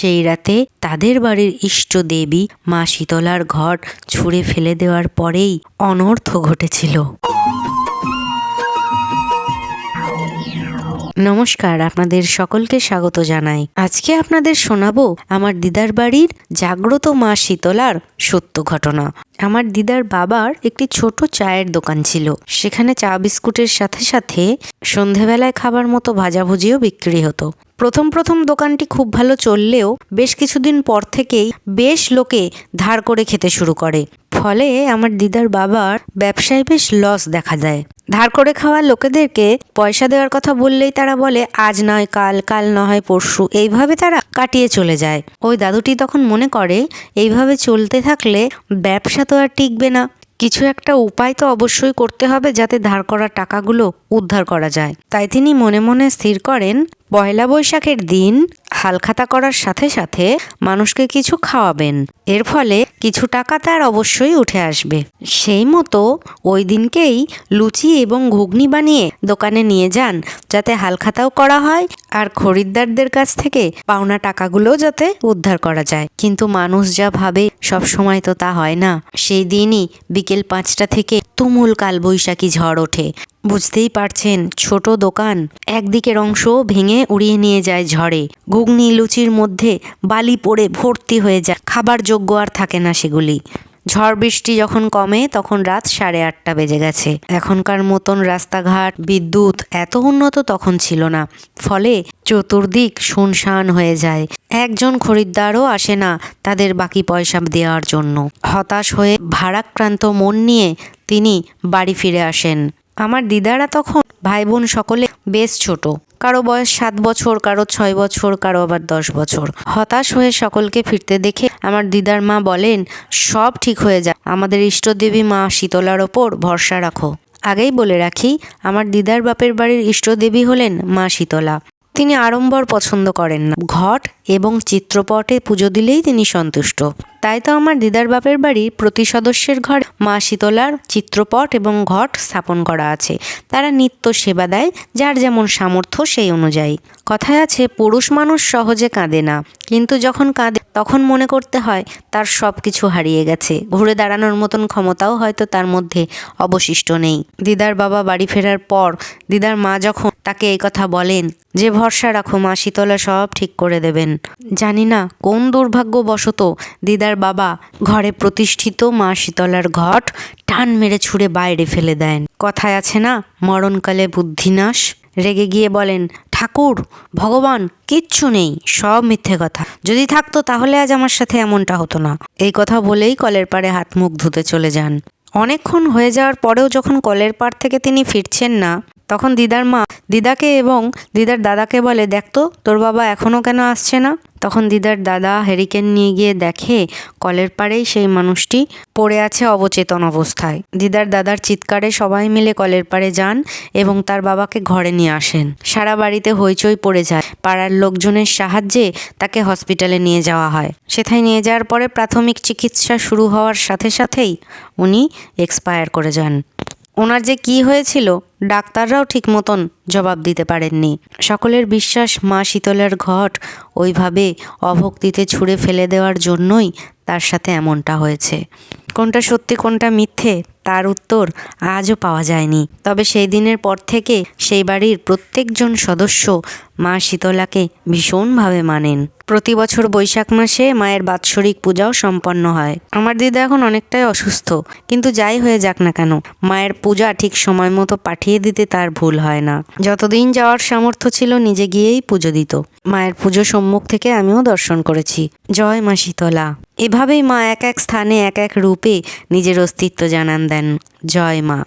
সেই রাতে তাদের বাড়ির ইষ্ট দেবী মা শীতলার ঘট ছুঁড়ে ফেলে দেওয়ার পরেই অনর্থ ঘটেছিল। নমস্কার, আপনাদের সকলকে স্বাগত জানাই। আজকে আপনাদের শোনাবো আমার দিদার বাড়ির জাগ্রত মা শীতলার সত্য ঘটনা। আমার দিদার বাবার একটি ছোট চায়ের দোকান ছিল। সেখানে চা বিস্কুটের সাথে সাথে সন্ধেবেলায় খাবার মতো ভাজাভুজিও বিক্রি হতো। প্রথম প্রথম দোকানটি খুব ভালো চললেও বেশ কিছুদিন পর থেকেই বেশ লোকে ধার করে খেতে শুরু করে। ফলে আমার দিদার বাবার ব্যবসায় বেশ লস দেখা দেয়। ধার করে খাওয়া লোকেদেরকে পয়সা দেওয়ার কথা বললেই তারা বলে, আজ নয়, কাল কাল না হয় পরশু। এইভাবে তারা কাটিয়ে চলে যায়। ওই দাদুটি তখন মনে করে, এইভাবে চলতে থাকলে ব্যবসা তো আর টিকবে না। কিছু একটা উপায় তো অবশ্যই করতে হবে যাতে ধার করা টাকাগুলো উদ্ধার করা যায়। তাই তিনি মনে মনে স্থির করেন, পয়লা বৈশাখের দিন হালখাতা করার সাথে সাথে মানুষকে কিছু খাওয়াবেন। এর ফলে কিছু টাকা তার অবশ্যই উঠে আসবে। সেই মতো ওই দিনকেই লুচি এবং ঘুগনি বানিয়ে দোকানে নিয়ে যান, যাতে হালখাতাও করা হয় আর খরিদ্দারদের কাছ থেকে পাওনা টাকাগুলোও যাতে উদ্ধার করা যায়। কিন্তু মানুষ যা ভাবে সব সময় তো তা হয় না। সেই দিনই বিকেল পাঁচটা থেকে তুমুল কালবৈশাখী ঝড় ওঠে। বুঝতেই পারছেন, ছোট দোকান, একদিকের অংশ ভেঙে উড়িয়ে নিয়ে যায় ঝড়ে। ঘুগনি, লুচির মধ্যে বালি পড়ে ভর্তি হয়ে যায় খাবার যোগ্য আর থাকে না সেগুলি। ঝড় বৃষ্টি যখন কমে, তখন রাত সাড়ে আটটা বেজে গেছে। এখনকার মতন রাস্তাঘাট, বিদ্যুৎ এত উন্নত তখন ছিল না। ফলে চতুর্দিক শুনশান হয়ে যায়। একজন খরিদ্দারও আসে না তাদের বাকি পয়সা দেওয়ার জন্য। হতাশ হয়ে ভারাক্রান্ত মন নিয়ে তিনি বাড়ি ফিরে আসেন। আমার দিদারা তখন ভাই বোন সকলে বেশ ছোট। কারও বয়স সাত বছর, কারও ছয় বছর, কারও আবার দশ বছর। হতাশ হয়ে সকলকে ফিরতে দেখে আমার দিদার মা বলেন, সব ঠিক হয়ে যায় আমাদের ইষ্টদেবী মা শীতলার ওপর ভরসা রাখো। আগেই বলে রাখি, আমার দিদার বাপের বাড়ির ইষ্টদেবী হলেন মা শীতলা। তিনি আড়ম্বর পছন্দ করেন না। ঘট এবং চিত্রপটে পুজো দিলেই তিনি সন্তুষ্ট। তাই তো আমার দিদার বাপের বাড়ি প্রতি সদস্যের ঘর মা শীতলার চিত্রপট এবং ঘট স্থাপন করা আছে। তারা নিত্য সেবা দেয়, যার যেমন সামর্থ্য সেই অনুযায়ী। কথায় আছে, পুরুষ মানুষ সহজে কাঁদে না। কিন্তু যখন কাঁদে, তখন মনে করতে হয়, তার সব কিছু হারিয়ে গেছে। ঘুরে দাঁড়ানোর মতন ক্ষমতাও হয়তো তার মধ্যে অবশিষ্ট নেই। দিদার বাবা বাড়ি ফেরার পর, দিদার মা যখন তাকে এই কথা বলেন, যে ভরসা রাখো মা শীতলা, সব ঠিক করে দেবেন। জানি না কোন দুর্ভাগ্যবশত দিদার বাবা ঘরে প্রতিষ্ঠিত মা শীতলার ঘট টান মেরে ছুঁড়ে বাইরে ফেলে দেন। কথায় আছে না, মরণকালে বুদ্ধিনাশ? রেগে গিয়ে বলেন, ঠাকুর, ভগবান, কিচ্ছু নেই, সব মিথ্যে কথা। যদি থাকতো তাহলে আজ আমার সাথে এমনটা হতো না। এই কথা বলেই কলের পাড়ে হাত মুখ ধুতে চলে যান। অনেকক্ষণ হয়ে যাওয়ার পরেও যখন কলের পাড় থেকে তিনি ফিরছেন না তখন দিদার মা দিদাকে এবং দিদার দাদাকে বলে দেখতো তোর বাবা এখনও কেন আসছে না? তখন দিদার দাদা হেরিকেন নিয়ে গিয়ে দেখে, কলের পাড়েই সেই মানুষটি পড়ে আছে অবচেতন অবস্থায়। দিদার দাদার চিৎকারে সবাই মিলে কলের পাড়ে যান এবং তার বাবাকে ঘরে নিয়ে আসেন। সারা বাড়িতে হইচই পড়ে যায়। পাড়ার লোকজনের সাহায্যে তাকে হসপিটালে নিয়ে যাওয়া হয়। সেথায় নিয়ে যাওয়ার পরে প্রাথমিক চিকিৎসা শুরু হওয়ার সাথে সাথেই উনি এক্সপায়ার করে যান। ওনার যে কি হয়েছিল, ডাক্তাররাও ঠিক মতন জবাব দিতে পারেননি। সকলের বিশ্বাস মা শীতলের ঘট ওইভাবে অভক্তিতে ছুঁড়ে ফেলে দেওয়ার জন্যই তার সাথে এমনটা হয়েছে। কোনটা সত্যি, কোনটা মিথ্যে তার উত্তর আজও পাওয়া যায়নি। তবে সেই দিনের পর থেকে সেই বাড়ির প্রত্যেকজন সদস্য মা শীতলাকে ভীষণভাবে মানেন। প্রতি বছর বৈশাখ মাসে মায়ের বাৎসরিক পূজাও সম্পন্ন হয়। আমার দিদা এখন অনেকটাই অসুস্থ, কিন্তু যাই হয়ে যাক না কেন, মায়ের পূজা ঠিক সময় মতো পাঠিয়ে দিতে তার ভুল হয় না। যতদিন যাওয়ার সামর্থ্য ছিল, নিজে গিয়েই পুজো দিত। মায়ের পুজো সম্মুখ থেকে আমিও দর্শন করেছি। জয় মা শীতলা। এভাবেই মা এক এক স্থানে, এক এক রূপে নিজের অস্তিত্ব জানান দেন জয় মা